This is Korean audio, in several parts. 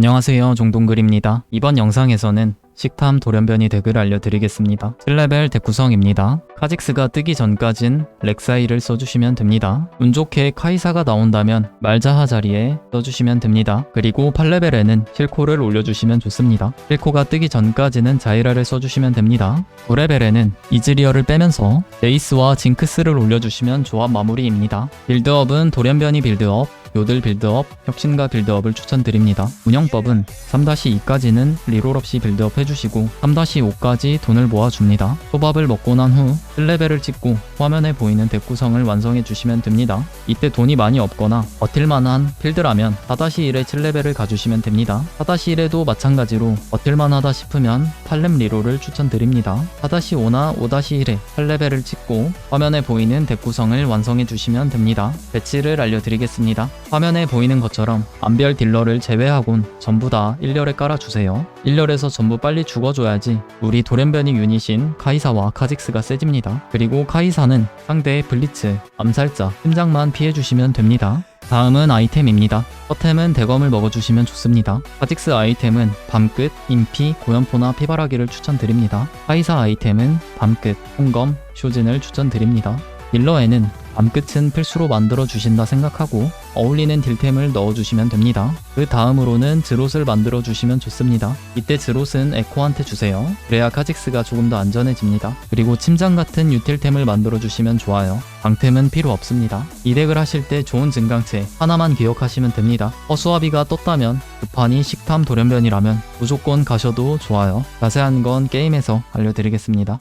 안녕하세요 종동글입니다. 이번 영상에서는 식탐 돌연변이 덱을 알려드리겠습니다. 7레벨 덱 구성입니다. 카직스가 뜨기 전까진 렉사이를 써주시면 됩니다. 운 좋게 카이사가 나온다면 말자하 자리에 써주시면 됩니다. 그리고 8레벨에는 실코를 올려주시면 좋습니다. 실코가 뜨기 전까지는 자이라를 써주시면 됩니다. 9레벨에는 이즈리어를 빼면서 레이스와 징크스를 올려주시면 조합 마무리입니다. 빌드업은 돌연변이 빌드업, 요들 빌드업, 혁신가 빌드업을 추천드립니다. 운영법은 3-2까지는 리롤 없이 빌드업 해주시고 3-5까지 돈을 모아줍니다. 초밥을 먹고 난 후 1레벨을 찍고 화면에 보이는 덱 구성을 완성해 주시면 됩니다. 이때 돈이 많이 없거나 버틸만한 필드라면 4-1에 7레벨을 가주시면 됩니다. 4-1에도 마찬가지로 버틸만하다 싶으면 8렙 리롤을 추천드립니다. 4-5나 5-1에 8레벨을 찍고 화면에 보이는 덱 구성을 완성해 주시면 됩니다. 배치를 알려드리겠습니다. 화면에 보이는 것처럼 안별 딜러를 제외하곤 전부 다 1렬에 깔아주세요. 1렬에서 전부 빨리 죽어줘야지 우리 돌연변이 유닛인 카이사와 카직스가 세집니다. 그리고 카이사는 상대의 블리츠, 암살자, 심장만 피해주시면 됩니다. 다음은 아이템입니다. 서템은 대검을 먹어주시면 좋습니다. 카직스 아이템은 밤끝, 인피, 고연포나 피바라기를 추천드립니다. 카이사 아이템은 밤끝, 홍검, 쇼진을 추천드립니다. 딜러에는 밤끝은 필수로 만들어 주신다 생각하고 어울리는 딜템을 넣어 주시면 됩니다. 그 다음으로는 드롯을 만들어 주시면 좋습니다. 이때 드롯은 에코한테 주세요. 그래야 카직스가 조금 더 안전해집니다. 그리고 침장 같은 유틸템을 만들어 주시면 좋아요. 방템은 필요 없습니다. 이 덱을 하실 때 좋은 증강체 하나만 기억하시면 됩니다. 허수아비가 떴다면 급판이 식탐 돌연변이라면 무조건 가셔도 좋아요. 자세한 건 게임에서 알려드리겠습니다.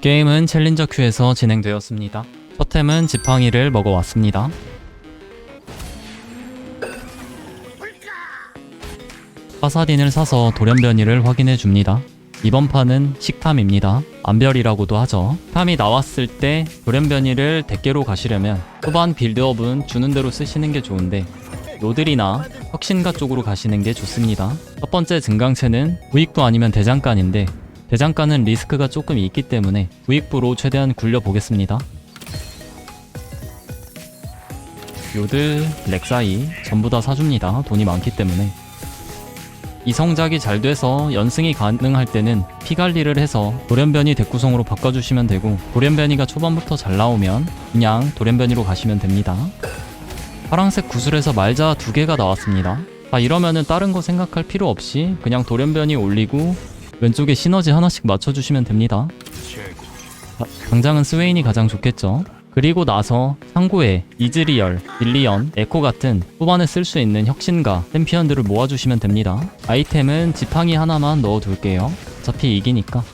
게임은 챌린저 큐에서 진행되었습니다. 첫 템은 지팡이를 먹어왔습니다. 파사딘을 사서 돌연변이를 확인해 줍니다. 이번 판은 식탐입니다. 안별이라고도 하죠. 탐이 나왔을 때 돌연변이를 대깨로 가시려면 초반 빌드업은 주는 대로 쓰시는 게 좋은데 로들이나 혁신가 쪽으로 가시는 게 좋습니다. 첫 번째 증강체는 부익부 아니면 대장간인데 대장간은 리스크가 조금 있기 때문에 부익부로 최대한 굴려보겠습니다. 요들, 렉사이 전부 다 사줍니다. 돈이 많기 때문에. 이 성작이 잘 돼서 연승이 가능할 때는 피 관리를 해서 돌연변이 덱구성으로 바꿔주시면 되고 돌연변이가 초반부터 잘 나오면 그냥 돌연변이로 가시면 됩니다. 파랑색 구슬에서 말자 두 개가 나왔습니다. 아 이러면은 다른 거 생각할 필요 없이 그냥 돌연변이 올리고 왼쪽에 시너지 하나씩 맞춰주시면 됩니다. 아, 당장은 스웨인이 가장 좋겠죠. 그리고 나서 상고에 이즈리얼, 밀리언, 에코 같은 후반에 쓸 수 있는 혁신가, 챔피언들을 모아주시면 됩니다. 아이템은 지팡이 하나만 넣어둘게요. 어차피 이기니까.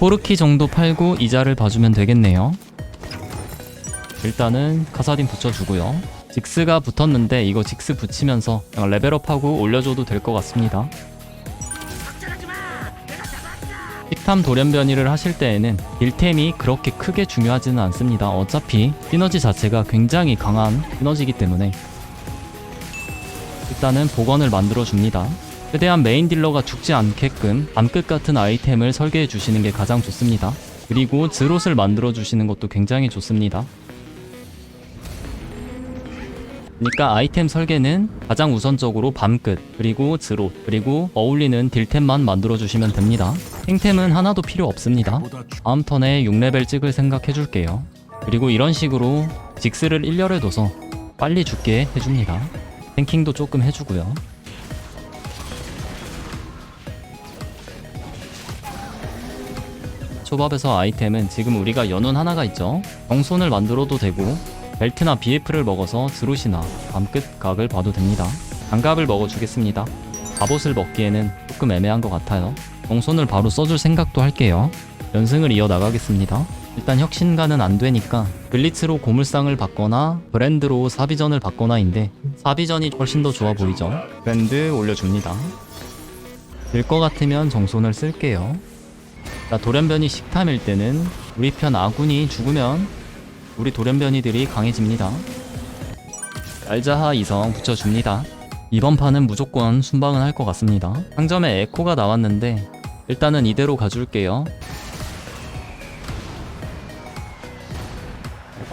코르키 정도 팔고 이자를 봐주면 되겠네요. 일단은 카사딘 붙여주고요. 직스가 붙었는데 이거 직스 붙이면서 그냥 레벨업하고 올려줘도 될 것 같습니다. 식탐 돌연변이를 하실 때에는 딜템이 그렇게 크게 중요하지는 않습니다. 어차피 시너지 자체가 굉장히 강한 시너지이기 때문에 일단은 복원을 만들어 줍니다. 최대한 메인 딜러가 죽지 않게끔 밤끝 같은 아이템을 설계해 주시는 게 가장 좋습니다. 그리고 드롯을 만들어 주시는 것도 굉장히 좋습니다. 그러니까 아이템 설계는 가장 우선적으로 밤끝, 그리고 드롯, 그리고 어울리는 딜템만 만들어 주시면 됩니다. 탱템은 하나도 필요 없습니다. 다음 턴에 6레벨 찍을 생각 해줄게요. 그리고 이런 식으로 직스를 1렬에 둬서 빨리 죽게 해줍니다. 탱킹도 조금 해주고요. 초밥에서 아이템은 지금 우리가 연운 하나가 있죠. 정손을 만들어도 되고 벨트나 BF를 먹어서 드롯이나 밤끝 각을 봐도 됩니다. 장갑을 먹어주겠습니다. 갑옷을 먹기에는 조금 애매한 것 같아요. 정손을 바로 써줄 생각도 할게요. 연승을 이어나가겠습니다. 일단 혁신가는 안 되니까 블리츠로 고물상을 받거나 브랜드로 사비전을 받거나인데 사비전이 훨씬 더 좋아 보이죠. 브랜드 올려줍니다. 될 것 같으면 정손을 쓸게요. 자, 돌연변이 식탐일 때는 우리 편 아군이 죽으면 우리 돌연변이들이 강해집니다. 알자하 이성 붙여줍니다. 이번 판은 무조건 순방은 할 것 같습니다. 상점에 에코가 나왔는데 일단은 이대로 가줄게요.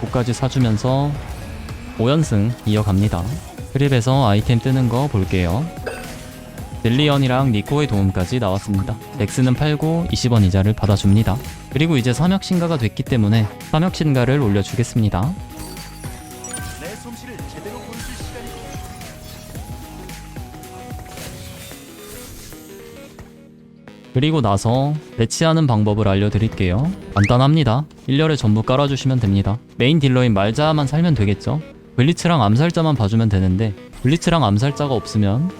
고까지 사주면서 5연승 이어갑니다. 크립에서 아이템 뜨는 거 볼게요. 딜리언이랑 니코의 도움까지 나왔습니다. 덱스는 팔고 20원 이자를 받아줍니다. 그리고 이제 삼역신가가 됐기 때문에 삼역신가를 올려주겠습니다. 그리고 나서 배치하는 방법을 알려드릴게요. 간단합니다. 1열에 전부 깔아주시면 됩니다. 메인 딜러인 말자만 살면 되겠죠? 블리츠랑 암살자만 봐주면 되는데 블리츠랑 암살자가 없으면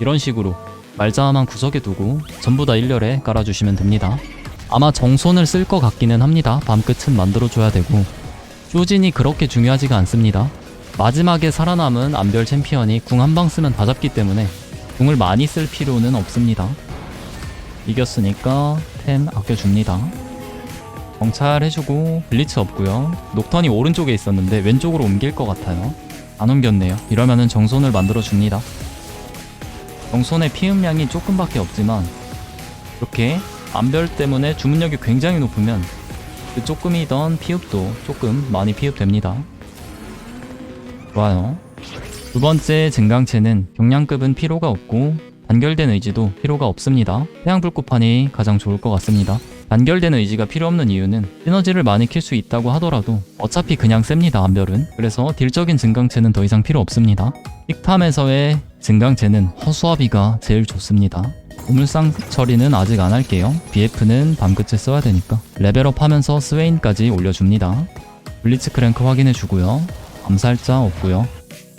이런 식으로 말자만 구석에 두고 전부 다 1열에 깔아주시면 됩니다. 아마 정손을 쓸 것 같기는 합니다. 밤끝은 만들어줘야 되고 쇼진이 그렇게 중요하지가 않습니다. 마지막에 살아남은 암별 챔피언이 궁 한 방 쓰면 다 잡기 때문에 궁을 많이 쓸 필요는 없습니다. 이겼으니까 템 아껴줍니다. 정찰해주고 블리츠 없고요. 녹턴이 오른쪽에 있었는데 왼쪽으로 옮길 것 같아요. 안 옮겼네요. 이러면은 정손을 만들어줍니다. 정손의 피음량이 조금밖에 없지만 이렇게 암별 때문에 주문력이 굉장히 높으면 그 조금이던 피읍도 조금 많이 피읍됩니다. 좋아요. 두 번째 증강체는 경량급은 필요가 없고 단결된 의지도 필요가 없습니다. 태양불꽃판이 가장 좋을 것 같습니다. 단결된 의지가 필요 없는 이유는 시너지를 많이 킬 수 있다고 하더라도 어차피 그냥 셉니다 암별은 그래서 딜적인 증강체는 더 이상 필요 없습니다 픽탐에서의 증강체는 허수아비가 제일 좋습니다 우물상 처리는 아직 안 할게요 BF는 밤끝에 써야 되니까 레벨업 하면서 스웨인까지 올려줍니다 블리츠 크랭크 확인해주고요 암살자 없고요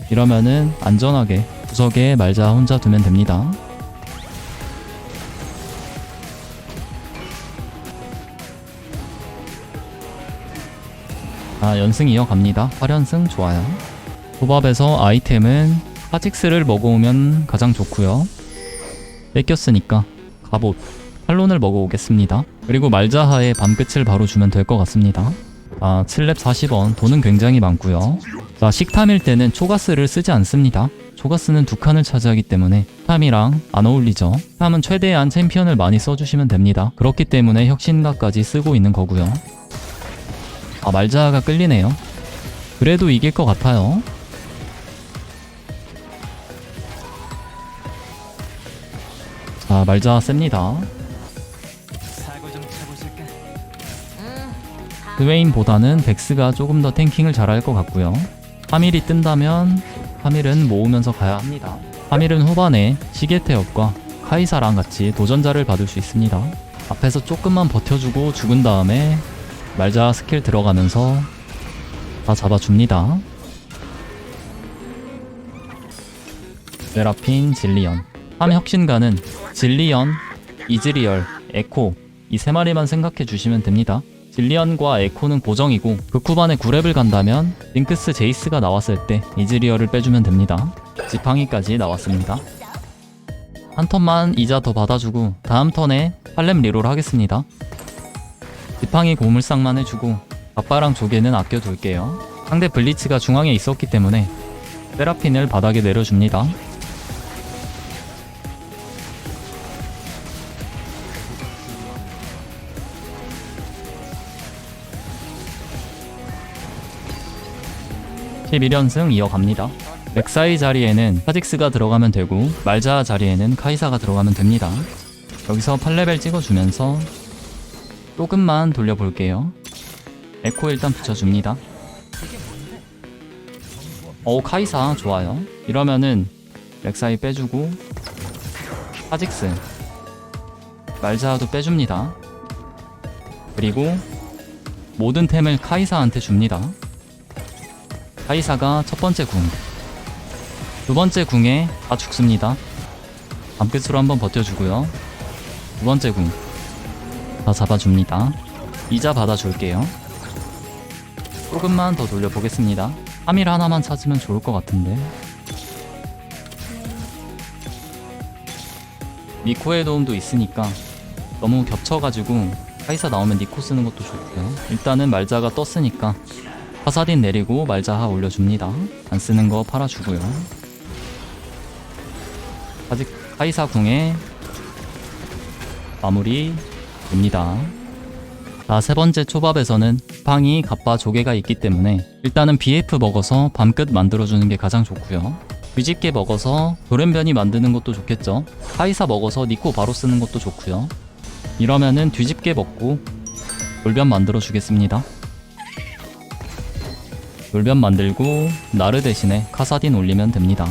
이러면은 안전하게 구석에 말자 혼자 두면 됩니다 아, 연승 이어갑니다. 8연승 좋아요. 도밥에서 아이템은 카직스를 먹어오면 가장 좋고요. 뺏겼으니까 갑옷, 탈론을 먹어오겠습니다. 그리고 말자하에 밤끝을 바로 주면 될 것 같습니다. 아, 7렙 40원, 돈은 굉장히 많고요. 자, 식탐일 때는 초가스를 쓰지 않습니다. 초가스는 두 칸을 차지하기 때문에 탐이랑 안 어울리죠. 탐은 최대한 챔피언을 많이 써주시면 됩니다. 그렇기 때문에 혁신가까지 쓰고 있는 거고요. 아 말자가 끌리네요 그래도 이길 것 같아요 자 말자 셉니다 쳐보실까? 드웨인보다는 백스가 조금 더 탱킹을 잘할 것 같고요 파밀이 뜬다면 파밀은 모으면서 가야 합니다 파밀은 후반에 시계태엽과 카이사랑 같이 도전자를 받을 수 있습니다 앞에서 조금만 버텨주고 죽은 다음에 말자 스킬 들어가면서 다 잡아줍니다. 세라핀, 질리언. 함 혁신가는 질리언, 이즈리얼, 에코 이 세 마리만 생각해 주시면 됩니다. 질리언과 에코는 고정이고 극후반에 9렙을 간다면 링크스 제이스가 나왔을 때 이즈리얼을 빼주면 됩니다. 지팡이까지 나왔습니다. 한 턴만 이자 더 받아주고 다음 턴에 8렙 리롤 하겠습니다. 지팡이 고물상만 해주고 아빠랑 조개는 아껴둘게요. 상대 블리츠가 중앙에 있었기 때문에 세라핀을 바닥에 내려줍니다. (11연승) 이어갑니다. 렉사이 자리에는 카직스가 들어가면 되고 말자 자리에는 카이사가 들어가면 됩니다. 여기서 8레벨 찍어주면서 조금만 돌려볼게요. 에코 일단 붙여줍니다. 오 카이사 좋아요. 이러면은 렉사이 빼주고 파직스 말자도 빼줍니다. 그리고 모든 템을 카이사한테 줍니다. 카이사가 첫 번째 궁, 두 번째 궁에 다 죽습니다. 밤끝으로 한번 버텨주고요. 두 번째 궁, 다 잡아줍니다. 이자 받아줄게요. 조금만 더 돌려보겠습니다. 3일 하나만 찾으면 좋을 것 같은데. 니코의 도움도 있으니까 너무 겹쳐가지고 카이사 나오면 니코 쓰는 것도 좋고요. 일단은 말자가 떴으니까 파사딘 내리고 말자하 올려줍니다. 안 쓰는 거 팔아주고요. 아직 카이사 궁에 마무리 됩니다. 자, 세 번째 초밥에서는 방이 갑바 조개가 있기 때문에 일단은 BF 먹어서 밤끝 만들어주는 게 가장 좋고요. 뒤집게 먹어서 돌연변이 만드는 것도 좋겠죠. 하이사 먹어서 니코 바로 쓰는 것도 좋고요. 이러면은 뒤집게 먹고 돌변 만들어 주겠습니다. 돌변 만들고 나르 대신에 카사딘 올리면 됩니다.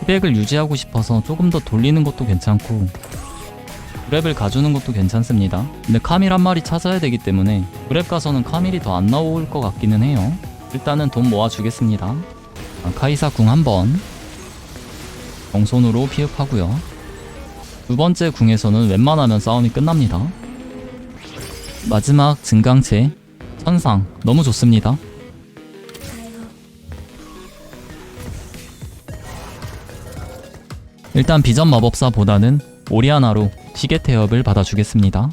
피백을 유지하고 싶어서 조금 더 돌리는 것도 괜찮고 그랩을 가주는 것도 괜찮습니다. 근데 카밀 한 마리 찾아야 되기 때문에 그랩 가서는 카밀이 더 안 나올 것 같기는 해요. 일단은 돈 모아주겠습니다. 아, 카이사 궁 한번 정손으로 피흡하고요. 두 번째 궁에서는 웬만하면 싸움이 끝납니다. 마지막 증강체 천상 너무 좋습니다. 일단 비전 마법사보다는 오리아나로 시계 태엽을 받아주겠습니다.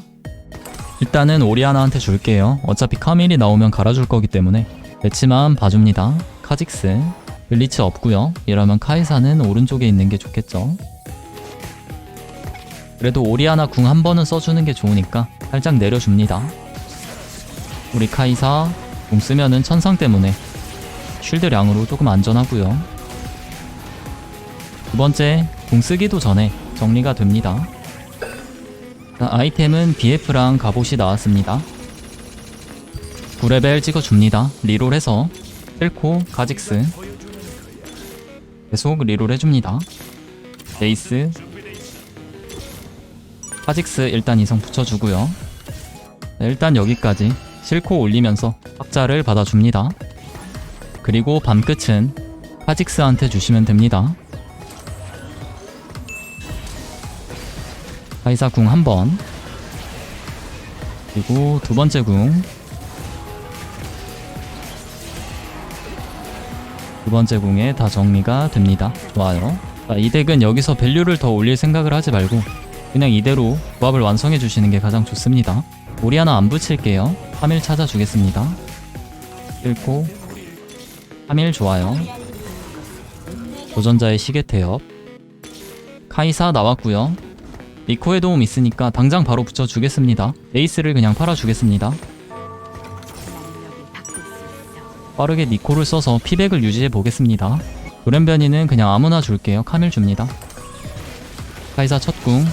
일단은 오리아나한테 줄게요. 어차피 카밀이 나오면 갈아줄 거기 때문에 배치만 봐줍니다. 카직스 블리츠 없고요. 이러면 카이사는 오른쪽에 있는 게 좋겠죠. 그래도 오리아나 궁 한 번은 써주는 게 좋으니까 살짝 내려줍니다. 우리 카이사 궁 쓰면은 천상 때문에 쉴드량으로 조금 안전하고요. 두 번째 궁 쓰기도 전에 정리가 됩니다. 자, 아이템은 BF랑 갑옷이 나왔습니다. 9레벨 찍어줍니다. 리롤해서 셀코, 가직스 계속 리롤 해줍니다. 레이스 카직스 일단 이성 붙여주고요. 네, 일단 여기까지 실코 올리면서 박자를 받아줍니다. 그리고 밤끝은 카직스한테 주시면 됩니다. 카이사 궁 한 번. 그리고 두 번째 궁. 두 번째 궁에 다 정리가 됩니다. 좋아요. 자, 이 덱은 여기서 밸류를 더 올릴 생각을 하지 말고 그냥 이대로 조합을 완성해 주시는 게 가장 좋습니다. 오리 하나 안 붙일게요. 3일 찾아주겠습니다. 읽고 3일 좋아요. 도전자의 시계 태엽 카이사 나왔고요. 니코의 도움 있으니까 당장 바로 붙여주겠습니다. 에이스를 그냥 팔아주겠습니다. 빠르게 니코를 써서 피백을 유지해 보겠습니다. 도련변이는 그냥 아무나 줄게요. 카밀 줍니다. 카이사 첫 궁.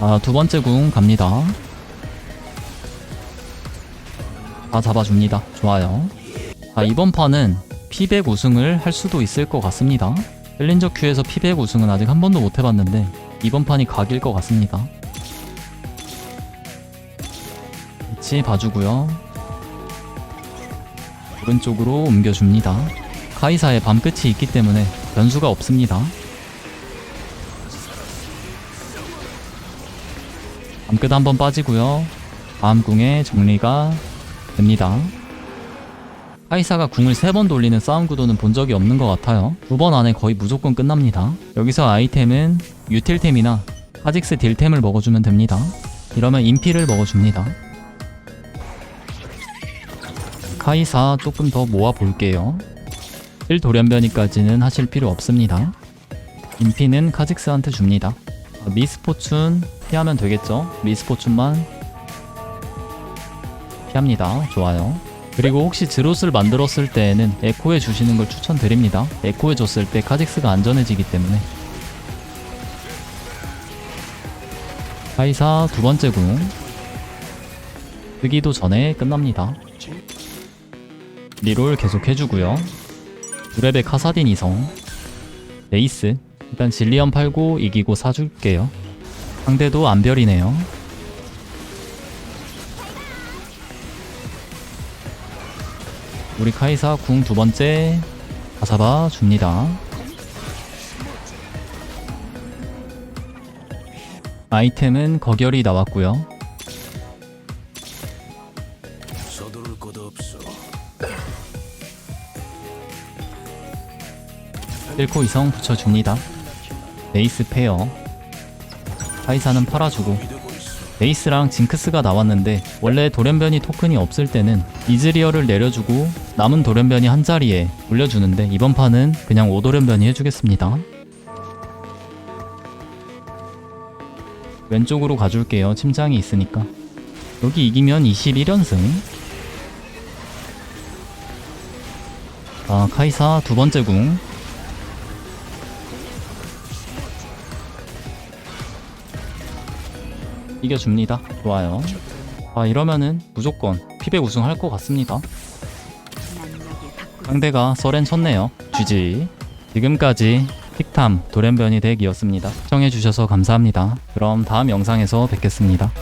아, 두 번째 궁 갑니다. 다 잡아줍니다. 좋아요. 아, 이번 판은 피백 우승을 할 수도 있을 것 같습니다. 챌린저 큐에서 피백 우승은 아직 한 번도 못 해봤는데 이번 판이 각일 것 같습니다. 위치 봐주고요. 오른쪽으로 옮겨줍니다. 카이사의 밤끝이 있기 때문에 변수가 없습니다. 밤끝 한번 빠지고요. 다음 궁에 정리가 됩니다. 카이사가 궁을 3번 돌리는 싸움 구도는 본 적이 없는 것 같아요. 두번 안에 거의 무조건 끝납니다. 여기서 아이템은 유틸템이나 카직스 딜템을 먹어주면 됩니다. 이러면 인피를 먹어줍니다. 카이사 조금 더 모아볼게요. 1 돌연변이까지는 하실 필요 없습니다. 인피는 카직스한테 줍니다. 아, 미스포춘 피하면 되겠죠? 미스포춘만 피합니다. 좋아요. 그리고 혹시 드롯을 만들었을 때에는 에코에 주시는 걸 추천드립니다. 에코에 줬을 때 카직스가 안전해지기 때문에 카이사 두 번째 궁 뜨기도 전에 끝납니다. 리롤 계속 해주고요. 두레베 카사딘 이성 레이스 일단 질리언 팔고 이기고 사줄게요. 상대도 안별이네요. 우리 카이사 궁 두 번째 다 잡아 줍니다. 아이템은 거결이 나왔고요. 서두를 것 없어. 셀코 이성 붙여줍니다. 베이스 페어. 카이사는 팔아주고 베이스랑 징크스가 나왔는데 원래 돌연변이 토큰이 없을 때는 이즈리어를 내려주고 남은 돌연변이 한 자리에 올려주는데 이번 판은 그냥 오돌연변이 해주겠습니다. 왼쪽으로 가줄게요. 침장이 있으니까. 여기 이기면 21연승. 자, 카이사 두 번째 궁. 이겨줍니다. 좋아요. 아, 이러면은 무조건 피백 우승할 것 같습니다. 상대가 서렌 쳤네요. GG. 지금까지 픽탐 돌연변이 덱이었습니다. 시청해주셔서 감사합니다. 그럼 다음 영상에서 뵙겠습니다.